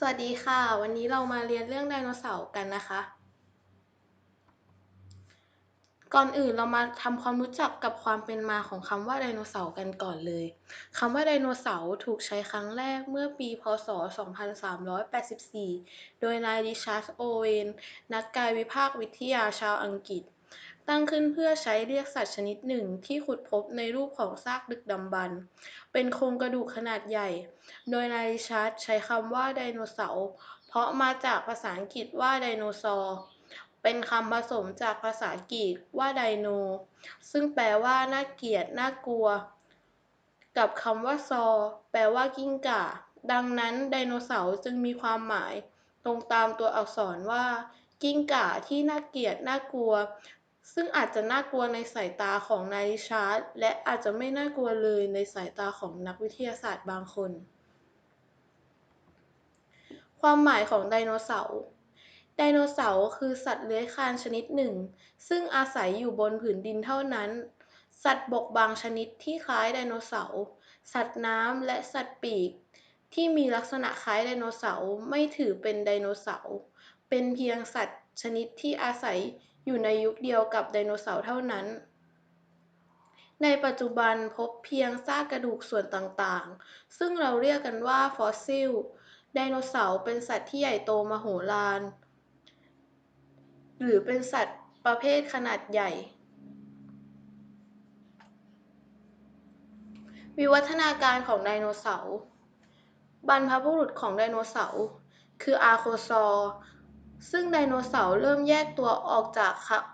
สวัสดีค่ะ วันนี้เรามาเรียนเรื่องไดโนเสาร์กันนะคะ ก่อนอื่นเรามาทำความรู้จักกับความเป็นมาของคำว่าไดโนเสาร์กันก่อนเลยคำว่าไดโนเสาร์ถูกใช้ครั้งแรกเมื่อปี พ.ศ.2384 โดยนายริชาร์ดโอเวน นักกายวิภาควิทยาชาวอังกฤษ ตั้งขึ้นเพื่อใช้เรียกสัตว์ชนิดหนึ่งที่ขุดพบในรูปของซากดึกดำบรรพ์เป็นโครงกระดูกขนาดใหญ่ โดยนายริชาร์ดใช้คำว่าไดโนเสาร์เพราะมาจากภาษาอังกฤษว่าไดโนซอร์เป็นคำผสมจากภาษากรีกว่าไดโน ซึ่งแปลว่าน่าเกลียด น่ากลัว กับคำว่าซอร์แปลว่ากิ้งก่า ดังนั้นไดโนเสาร์จึงมีความหมาย ตรงตามตัวอักษรว่า กิ้งก่าที่น่าเกลียด น่ากลัว ซึ่งอาจจะน่ากลัวในสายตาของนายริชาร์ดและอาจจะไม่น่ากลัวเลยในสายตาของนักวิทยาศาสตร์บางคน ความหมายของไดโนเสาร์ไดโนเสาร์คือสัตว์เลื้อยคลานชนิดหนึ่ง ซึ่งอาศัยอยู่บนผืนดินเท่านั้น สัตว์บกบางชนิดที่คล้ายไดโนเสาร์ สัตว์น้ำและสัตว์ปีก ที่มีลักษณะคล้ายไดโนเสาร์ไม่ถือเป็นไดโนเสาร์ เป็นเพียงสัตว์ชนิดที่อาศัย อยู่ในยุคเดียวกับไดโนเสาร์เท่านั้น ในปัจจุบันพบเพียงซากกระดูกส่วนต่างๆ ซึ่งเราเรียกกันว่าฟอสซิล ไดโนเสาร์เป็นสัตว์ที่ใหญ่โตมโหฬาร หรือเป็นสัตว์ประเภทขนาดใหญ่ วิวัฒนาการของไดโนเสาร์ บรรพบุรุษของไดโนเสาร์คืออาร์โคซอร์ ซึ่งไดโนเสาร์เริ่มแยกตัวออกจาก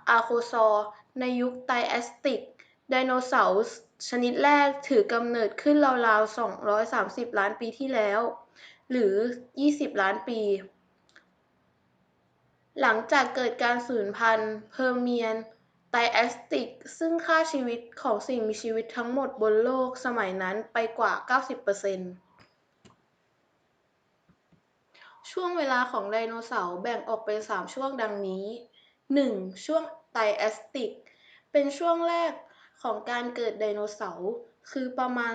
อาโคซอร์ในยุคไทแอสติก ไดโนเสาร์ชนิดแรกถือกำเนิดขึ้นราวๆ 230 ล้านปีที่แล้ว หรือ 20 ล้านปี หลังจากเกิดการสูญพันธุ์เพอร์เมียนไทแอสติก ซึ่งค่าชีวิตของสิ่งมีชีวิตทั้งหมดบนโลกสมัยนั้นไปกว่า 90% ช่วงเวลาของไดโนเสาร์แบ่งออกเป็น3ช่วงดังนี้ 1. ช่วงไทแอสติก เป็นช่วงแรกของการเกิดไดโนเสาร์ คือประมาณ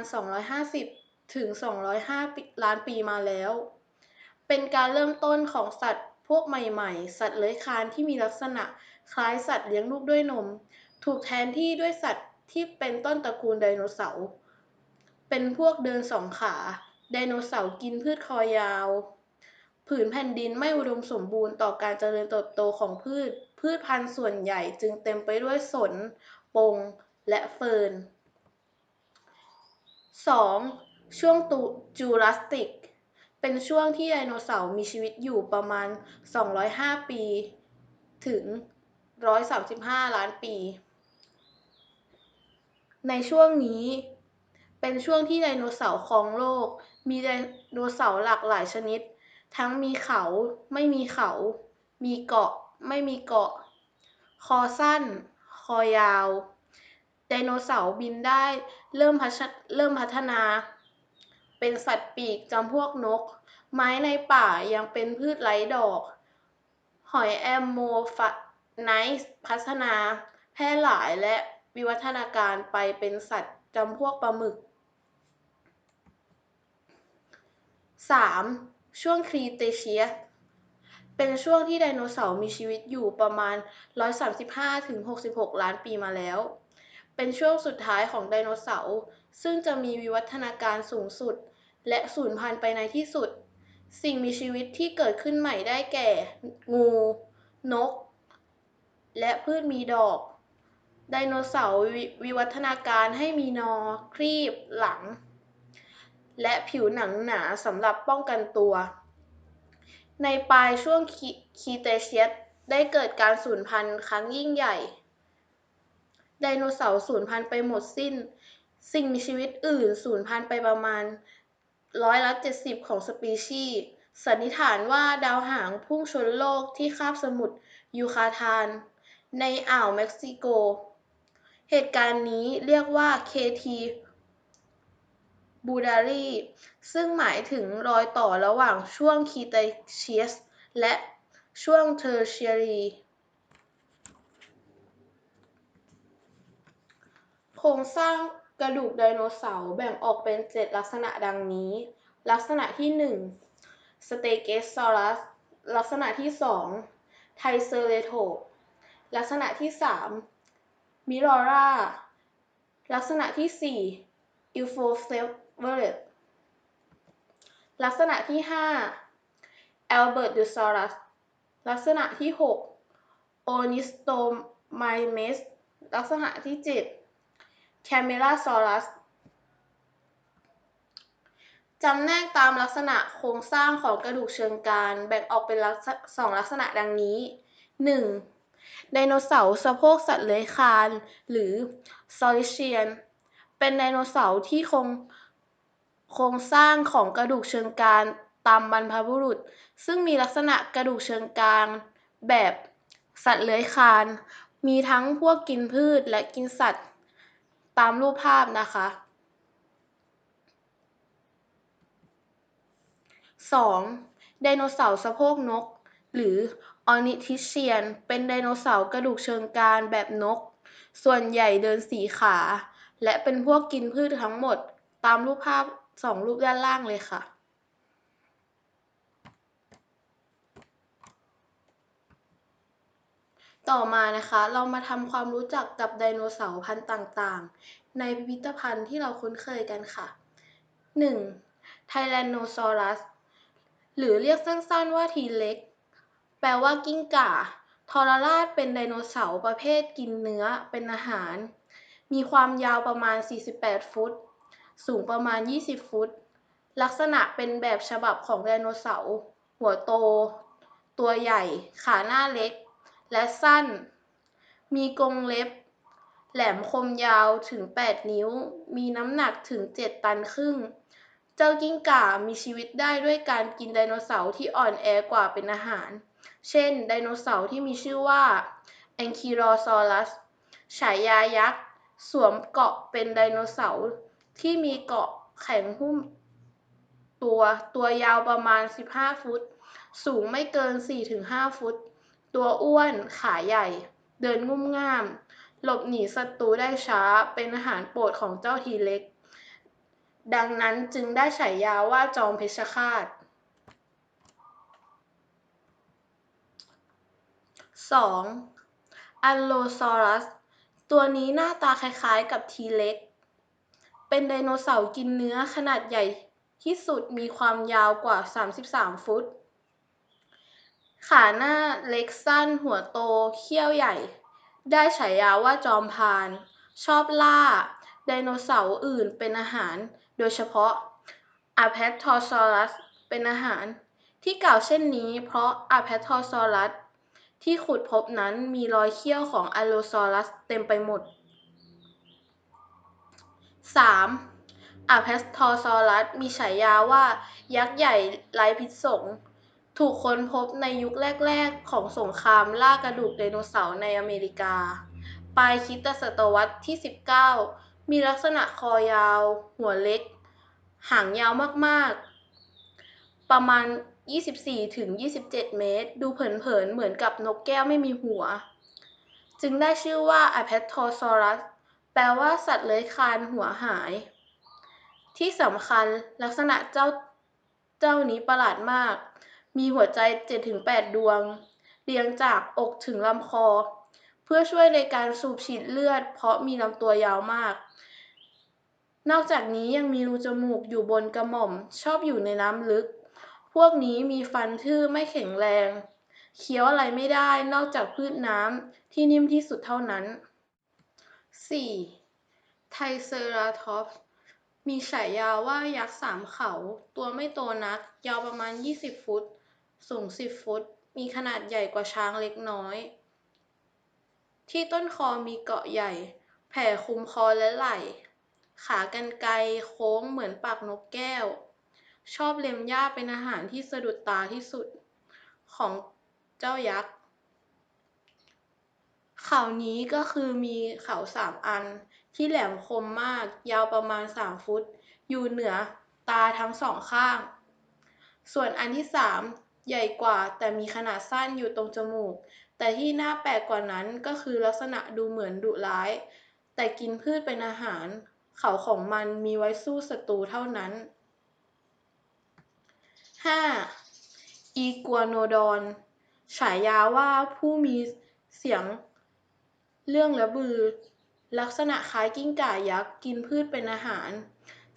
250 ถึง 205 ล้านปีมาแล้ว เป็นการเริ่มต้นของสัตว์พวกใหม่ๆ สัตว์เลื้อยคลานที่มีลักษณะคล้ายสัตว์เลี้ยงลูกด้วยนม ถูกแทนที่ด้วยสัตว์ที่เป็นต้นตระกูลไดโนเสาร์ เป็นพวกเดินสองขา ไดโนเสาร์กินพืชคอยาว ผืนแผ่นดินไม่อุดมสมบูรณ์ต่อการเจริญเติบโตของพืช พืชพันธุ์ส่วนใหญ่จึงเต็มไปด้วยสน ปง และเฟิร์น 2. ช่วงจูราสสิก เป็นช่วงที่ไดโนเสาร์มีชีวิตอยู่ประมาณ 205 ปี ถึง 135 ล้านปี ในช่วงนี้เป็นช่วงที่ไดโนเสาร์ครองโลก มีไดโนเสาร์หลากหลายชนิด ทั้งมีเขาไม่มีเขา มีเกาะไม่มีเกาะ คอสั้น คอยาว ไดโนเสาร์บินได้เริ่มพัฒพฒนา เป็นสัตว์ปีกจำพวกนก ไม้ในป่ายังเป็นพืชไร้ดอก หอยแอมโมฟไนซ์พัฒนา แพร่หลายและวิวัฒนาการไปเป็นสัตว์จำพวกปลาหมึก 3. ช่วงครีเทเชียสเป็นช่วงที่ไดโนเสาร์มีชีวิตอยู่ประมาณ 135-66 ล้านปีมาแล้ว เป็นช่วงสุดท้ายของไดโนเสาร์ ซึ่งจะมีวิวัฒนาการสูงสุด และสูญพันธุ์ไปในที่สุด สิ่งมีชีวิตที่เกิดขึ้นใหม่ได้แก่ งู นก และพืชมีดอก ไดโนเสาร์วิวัฒนาการให้มีนอ ครีบ หลัง และผิวหนังหนาสำหรับป้องกันตัว ในปลายช่วงครีเทเชียสได้เกิดการสูญพันธุ์ครั้งยิ่งใหญ่ ไดโนเสาร์สูญพันธุ์ไปหมดสิ้น สิ่งมีชีวิตอื่นสูญพันธุ์ไปประมาณร้อยละเจ็ดสิบของสปีชีส์ สันนิษฐานว่าดาวหางพุ่งชนโลกที่คาบสมุทรยูคาทาน ในอ่าวเม็กซิโก เหตุการณ์นี้เรียกว่า KT บูดารีซึ่งหมายถึงรอยต่อระหว่างช่วงคีเทเชียสและช่วงเทอร์เชียรีโครงสร้างกระดูกไดโนเสาร์แบ่งออกเป็นเจ็ดลักษณะดังนี้ ลักษณะที่หนึ่งสเตเกสซอรัสลักษณะที่2ไทเซอเรโทปลักษณะที่3มิโรราลักษณะที่4อิลโฟเซ เวเรตลักษณะที่5แอลเบิร์ตดูซอรัสลักษณะที่6โอนิสโตไมเมสลักษณะที่7แคเมราซอรัสจำแนกตามลักษณะโครงสร้างของกระดูกเชิงกรานแบ่งออกเป็นสองลักษณะดังนี้ 1. ไดโนเสาร์สะโพกสัตว์เลื้อยคลาน หรือซอริเชียน เป็นไดโนเสาร์ที่คง โครงสร้างของกระดูกเชิงกรานตามบรรพบุรุษ ซึ่งมีลักษณะกระดูกเชิงกรานแบบสัตว์เลื้อยคลาน มีทั้งพวกกินพืชและกินสัตว์ ตามรูปภาพนะคะ 2. ไดโนเสาร์สะโพกนก หรือออนิทิเชียน เป็นไดโนเสาร์กระดูกเชิงกรานแบบนก ส่วนใหญ่เดินสี่ขา และเป็นพวกกินพืชทั้งหมดตามรูปภาพ สองรูปด้านล่างเลยค่ะ ต่อมานะคะเรามาทำความรู้จักกับไดโนเสาร์พันธุ์ต่างๆ ในพิพิธภัณฑ์ที่เราคุ้นเคยกันค่ะ 1. ไทแรนโนซอรัส หรือเรียกสั้นๆว่าทีเล็ก แปลว่ากิ้งก่าทรราชเป็นไดโนเสาร์ประเภทกินเนื้อเป็นอาหาร มีความยาวประมาณ 48 ฟุต สูงประมาณ 20 ฟุต ลักษณะเป็นแบบฉบับของไดโนเสาร์ หัวโต ตัวใหญ่ ขาหน้าเล็ก และสั้น มีกรงเล็บ แหลมคมยาวถึง 8 นิ้ว มีน้ำหนักถึง 7 ตันครึ่ง เจ้ากิ้งก่ามีชีวิตได้ด้วยการกินไดโนเสาร์ที่อ่อนแอกว่าเป็นอาหาร เช่น ไดโนเสาร์ที่มีชื่อว่าแองคิโลซอรัส ฉายายักษ์ สวมเกาะเป็นไดโนเสาร์ ที่มีเกาะแข็งหุ้มตัว ตัวยาวประมาณ 15 ฟุต สูงไม่เกิน 4-5 ฟุต ตัวอ้วน ขาใหญ่ เดินงุ่มง่าม หลบหนีศัตรูได้ช้า เป็นอาหารโปรดของเจ้าทีเล็ก ดังนั้นจึงได้ฉายาว่าจอมเพชฌฆาต 2. อัลโลซอรัส ตัวนี้หน้าตาคล้ายๆกับทีเล็ก เป็นไดโนเสาร์กินเนื้อขนาดใหญ่ที่สุดมีความยาวกว่า 33 ฟุต ขาหน้าเล็กสั้นหัวโตเขี้ยวใหญ่ ได้ฉายาว่าจอมพาน ชอบล่า ไดโนเสาร์อื่นเป็นอาหาร โดยเฉพาะอะแพททอซอรัสเป็นอาหาร ที่กล่าวเช่นนี้ เพราะอะแพททอซอรัสที่ขุดพบนั้นมีรอยเขี้ยวของอโลซอรัสเต็มไปหมด 3. อะแพททอซอรัสมีฉายาว่า ยักษ์ใหญ่ไร้พิษสง ถูกค้นพบในยุคแรก ๆ ของสงครามล่ากระดูกไดโนเสาร์ในอเมริกา ปลายคริสตศตวรรษที่ 19 มีลักษณะคอยาว หัวเล็ก หางยาวมาก ๆ ประมาณ 24-27 เมตร ดูเผิน ๆ เหมือนกับนกแก้วไม่มีหัว จึงได้ชื่อว่าอแพททอซอรัส แปลว่าสัตว์เลื้อยคลานหัวหาย ที่สำคัญลักษณะเจ้าเจ้านี้ประหลาดมาก มีหัวใจ 7-8 ดวง เรียงจากอกถึงลำคอ เพื่อช่วยในการสูบฉีดเลือด เพราะมีลำตัวยาวมาก นอกจากนี้ยังมีรูจมูกอยู่บนกระหม่อม ชอบอยู่ในน้ำลึก พวกนี้มีฟันทื่อไม่แข็งแรง เคี้ยวอะไรไม่ได้นอกจากพืชน้ำที่นิ่มที่สุดเท่านั้น 4. ไทรเซราทอปส์มีฉายาว่ายักษ์สามเขา ตัวไม่โตนัก ยาวประมาณ 20 ฟุต สูง 10 ฟุต มีขนาดใหญ่กว่าช้างเล็กน้อย ที่ต้นคอมีเกาะใหญ่ แผ่คุมคอและไหล่ ขากรรไกรโค้งเหมือนปากนกแก้ว ชอบเล็มหญ้าเป็นอาหารที่สะดุดตาที่สุดของเจ้ายักษ์ เขานี้ก็คือมีเขาสามอัน ที่แหลมคมมาก ยาวประมาณ3ฟุต อยู่เหนือตาทั้งสองข้าง ส่วนอันที่สามใหญ่กว่า แต่มีขนาดสั้นอยู่ตรงจมูก แต่ที่น่าแปลกกว่านั้นก็คือลักษณะดูเหมือนดุร้าย แต่กินพืชเป็นอาหาร เขาของมันมีไว้สู้ศัตรูเท่านั้น 5. อีกัวโนดอนฉายาว่าผู้มีเสียง เรื่องลือรือ ลักษณะคล้ายกิ้งก่ายักษ์กินพืชเป็นอาหาร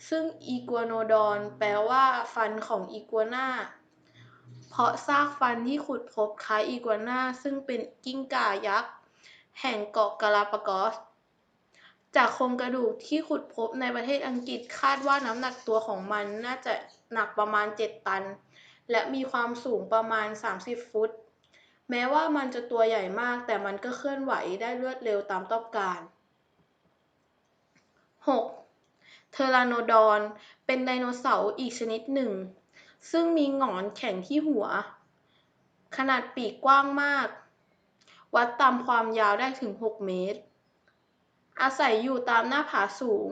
ซึ่งอีกัวโนดอนแปลว่าฟันของอีกัวน่า เพราะซากฟันที่ขุดพบคล้ายอีกัวน่า ซึ่งเป็นกิ้งก่ายักษ์ แห่งเกาะกาลาปากอส จากโครงกระดูกที่ขุดพบในประเทศอังกฤษคาดว่าน้ำหนักตัวของมันน่าจะหนักประมาณ 7 ตัน และมีความสูงประมาณ 30 ฟุต แม้ว่ามันจะตัวใหญ่มาก แต่มันก็เคลื่อนไหวได้รวดเร็วตามต้องการ 6. เทอราโนดอนเป็นไดโนเสาร์อีกชนิดหนึ่ง ซึ่งมีหงอนแข็งที่หัว ขนาดปีกกว้างมาก วัดตามความยาวได้ถึง 6 เมตร อาศัยอยู่ตามหน้าผาสูง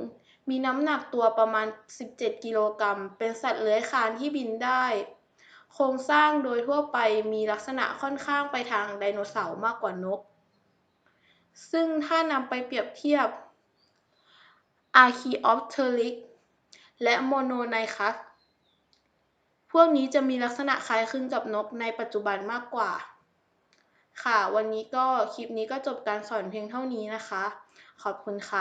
มีน้ำหนักตัวประมาณ 17 กิโลกรัม เป็นสัตว์เลื้อยคลานที่บินได้ โครงสร้างโดยทั่วไปมีลักษณะค่อนข้างไปทางไดโนเสาร์มากกว่านก ซึ่งถ้านำไปเปรียบเทียบ Archaeopteryx และ Mononicus พวกนี้จะมีลักษณะคล้ายคลึงกับนกในปัจจุบันมากกว่า ค่ะ วันนี้ก็คลิปนี้ก็จบการสอนเพียงเท่านี้นะคะ ขอบคุณค่ะ